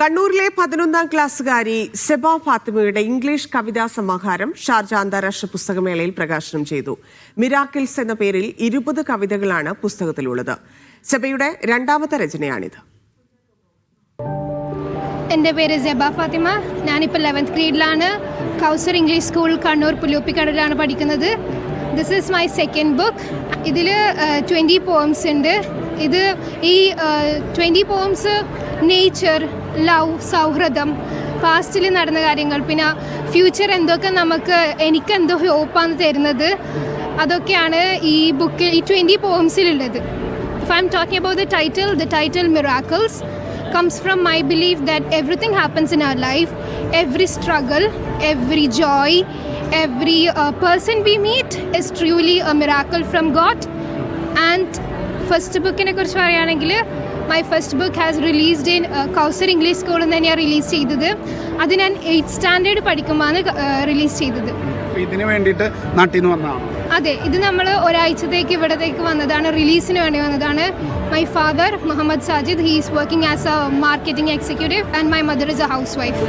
കണ്ണൂരിലെ പതിനൊന്നാം ക്ലാസ്സുകാരി സെബ ഫാത്തിമയുടെ ഇംഗ്ലീഷ് കവിതാ സമാഹാരം ഷാർജ അന്താരാഷ്ട്ര പുസ്തകമേളയിൽ പ്രകാശനം ചെയ്തു. മിറാക്കിൾസ് എന്ന പേരിൽ ഇരുപത് കവിതകളാണ് പുസ്തകത്തിലുള്ളത്. സെബയുടെ രണ്ടാമത്തെ രചനയാണിത്. എന്റെ പേര് ജബ ഫാത്തിമ. ഞാനിപ്പോൾ ലെവൻത്ത് ഗ്രേഡിലാണ് കൗസർ ഇംഗ്ലീഷ് സ്കൂൾ കണ്ണൂർ പുലൂപ്പിക്കടലാണ് പഠിക്കുന്നത്. This is my second book ഇതിൽ ട്വന്റി പോംസ് ഉണ്ട്. ഇത് ഈ ട്വന്റി പോംസ് നേച്ചർ ലവ് സൗഹൃദം പാസ്റ്റിൽ നടന്ന കാര്യങ്ങൾ പിന്നെ ഫ്യൂച്ചർ എന്തൊക്കെ നമുക്ക് എനിക്ക് എന്തോ ഹോപ്പാണ് തരുന്നത് അതൊക്കെയാണ് ഈ ബുക്കിൽ ഈ ട്വന്റി പോംസിലുള്ളത് If I'm talking about the title, the title Miracles comes from my belief that everything happens in our life, every struggle, every joy, every uh, person we meet is truly a miracle from God. And first ബുക്കിനെ കുറിച്ച് പറയുകയാണെങ്കിൽ my first book has released in Kausar English സ്കൂളിൽ നിന്ന് തന്നെയാണ് release ചെയ്തത്. അത് ഞാൻ eighth standard പഠിക്കുമ്പോഴാണ് release ചെയ്തത്. ഇതിന് വേണ്ടിയിട്ട് നാട്ടിൽ നിന്ന് വന്നതാണ്? അതെ ഇത് നമ്മൾ ഒരാഴ്ചത്തേക്ക് ഇവിടത്തേക്ക് വന്നതാണ് റിലീസിന് വേണ്ടി വന്നതാണ്. My father Muhammad Sajid he is working as a marketing executive and my mother is a housewife